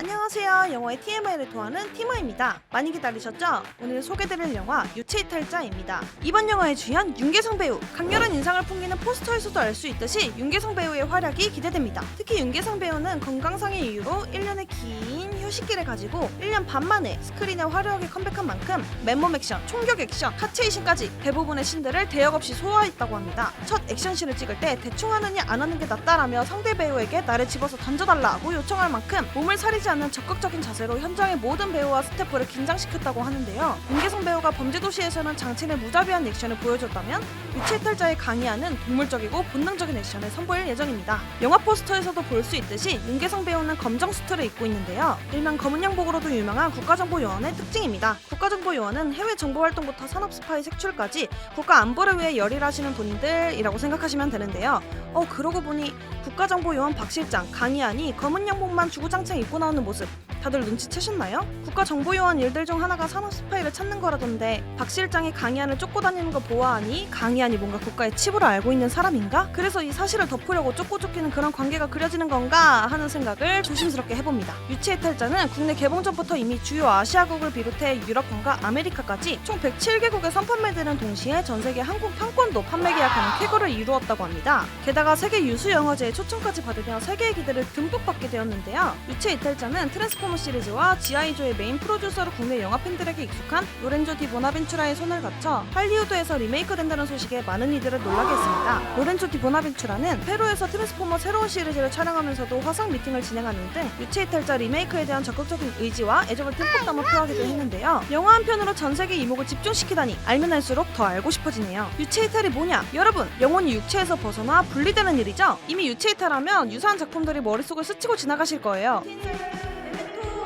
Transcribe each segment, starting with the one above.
안녕 하세요. 영화의 TMI를 도하는 티모입니다. 많이 기다리셨죠? 오늘 소개드릴 영화 유체이탈자입니다. 이번 영화의 주연 윤계상 배우 강렬한 인상을 풍기는 포스터에서도 알 수 있듯이 윤계상 배우의 활약이 기대됩니다. 특히 윤계상 배우는 건강상의 이유로 1년의 긴 휴식기를 가지고 1년 반 만에 스크린에 화려하게 컴백한 만큼 맨몸 액션, 총격 액션, 하체 이신까지 대부분의 신들을 대역 없이 소화했다고 합니다. 첫 액션씬을 찍을 때 대충 하느냐 안 하는 게 낫다라며 상대 배우에게 나를 집어서 던져달라고 요청할 만큼 몸을 사리지 않는 적극적인 자세로 현장의 모든 배우와 스태프를 긴장시켰다고 하는데요. 윤계성 배우가 범죄도시에서는 장첸의 무자비한 액션을 보여줬다면 유체이탈자의 강의하는 동물적이고 본능적인 액션을 선보일 예정입니다. 영화 포스터에서도 볼 수 있듯이 윤계성 배우는 검정 수트를 입고 있는데요. 일명 검은 양복으로도 유명한 국가정보요원의 특징입니다. 국가정보요원은 해외 정보활동부터 산업 스파이 색출까지 국가 안보를 위해 열일하시는 분들이라고 생각하시면 되는데요. 어 그러고 보니 국가정보요원 박 실장 강희안이 검은 양복만 주구장창 입고 나오는 모습 다들 눈치채셨나요? 국가정보요원 일들 중 하나가 산업 스파이를 찾는 거라던데 박 실장이 강희안을 쫓고 다니는 거 보아하니 강희안이 뭔가 국가의 치부를 알고 있는 사람인가? 그래서 이 사실을 덮으려고 쫓고 쫓기는 그런 관계가 그려지는 건가 하는 생각을 조심스럽게 해봅니다. 유치해탈자는 국내 개봉 전부터 이미 주요 아시아국을 비롯해 유럽권과 아메리카까지 총 107개국에 선판매되는 동시에 전 세계 항공 탕권도 판매 계약하는 쾌거를 이루었다고 합니다. 게다가 세계 유수 영화제에 초청까지 받으며 세계의 기대를 듬뿍 받게 되었는데요. 유체 이탈자는 트랜스포 머 시리즈와 지아이조의 메인 프로듀서로 국내 영화 팬들에게 익숙한 로렌조 디 보나벤추라의 손을 거쳐 할리우드에서 리메이크 된다는 소식에 많은 이들을 놀라게 했습니다. 로렌조 디 보나벤추라는 페루에서 트랜스포머 새로운 시리즈를 촬영하면서도 화상 미팅을 진행하는 등 유체 이탈자 리메이크에 대한 적극적인 의지와 애정을 듬뿍 담아 표하기도 했는데요. 영화 한 편으로 전 세계 이목을 집중시키다니 알면 알수록 더 알고 싶어지네요. 유체 이탈이 뭐냐? 여러분, 영혼이 육체에서 벗어나 분리되는 일이죠. 이미 유체 이탈하면 유사한 작품들이 머릿속을 스치고 지나가실 거예요.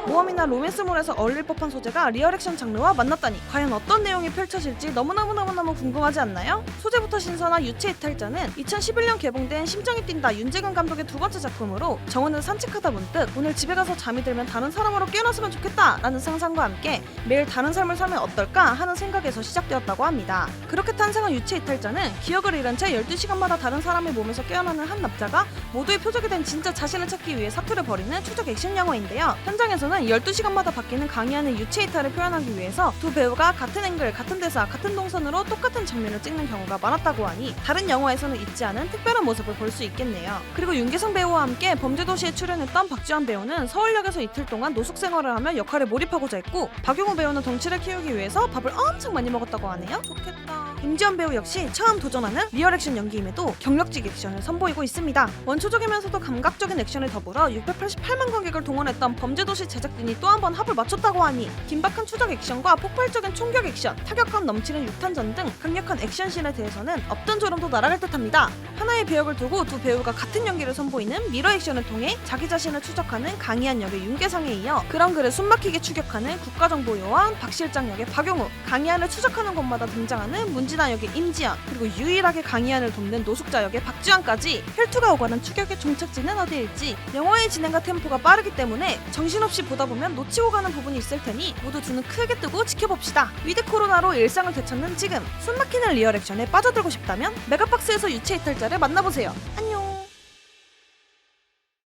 모험이나 로맨스물에서 어울릴 법한 소재가 리얼 액션 장르와 만났다니 과연 어떤 내용이 펼쳐질지 너무너무너무너무 궁금하지 않나요? 소재부터 신선한 유체 이탈자는 2011년 개봉된 심장이 뛴다 윤재근 감독의 두 번째 작품으로 정원을 산책하다 문득 오늘 집에 가서 잠이 들면 다른 사람으로 깨어났으면 좋겠다 라는 상상과 함께 매일 다른 삶을 살면 어떨까 하는 생각에서 시작되었다고 합니다. 그렇게 탄생한 유체 이탈자는 기억을 잃은 채 12시간마다 다른 사람의 몸에서 깨어나는 한 남자가 모두의 표적이 된 진짜 자신을 찾기 위해 사투를 벌이는 추적 액션 영화인데요. 현장에서는 12시간마다 바뀌는 강의하는 유체 이탈을 표현하기 위해서 두 배우가 같은 앵글, 같은 대사, 같은 동선으로 똑같은 장면을 찍는 경우가 많았다고 하니 다른 영화에서는 있지 않은 특별한 모습을 볼 수 있겠네요. 그리고 윤계상 배우와 함께 범죄도시에 출연했던 박지원 배우는 서울역에서 이틀 동안 노숙 생활을 하며 역할에 몰입하고자 했고 박용호 배우는 덩치를 키우기 위해서 밥을 엄청 많이 먹었다고 하네요. 좋겠다. 임지원 배우 역시 처음 도전하는 리얼 액션 연기임에도 경력직 액션을 선보이고 있습니다. 원초적이면서도 감각적인 액션을 더불어 688만 관객을 동원했던 범죄도시 제 작진이 또 한 번 합을 맞췄다고 하니 긴박한 추적 액션과 폭발적인 총격 액션, 타격감 넘치는 육탄전 등 강력한 액션씬에 대해서는 없던 조름도 날아갈 듯합니다. 하나의 배역을 두고 두 배우가 같은 연기를 선보이는 미러 액션을 통해 자기 자신을 추적하는 강희한 역의 윤계상에 이어 그런 글을 숨막히게 추격하는 국가정보요원 박 실장 역의 박용우, 강희한을 추적하는 곳마다 등장하는 문진아 역의 임지연, 그리고 유일하게 강희한을 돕는 노숙자 역의 박주환까지 혈투가 오가는 추격의 종착지는 어디일지 영화의 진행과 템포가 빠르기 때문에 정신없이 보다 보면 놓치고 가는 부분이 있을 테니 모두 두 눈 크게 뜨고 지켜봅시다. 위드 코로나로 일상을 되찾는 지금 숨막히는 리얼 액션에 빠져들고 싶다면 메가박스에서 유체 이탈자를 만나보세요. 안녕.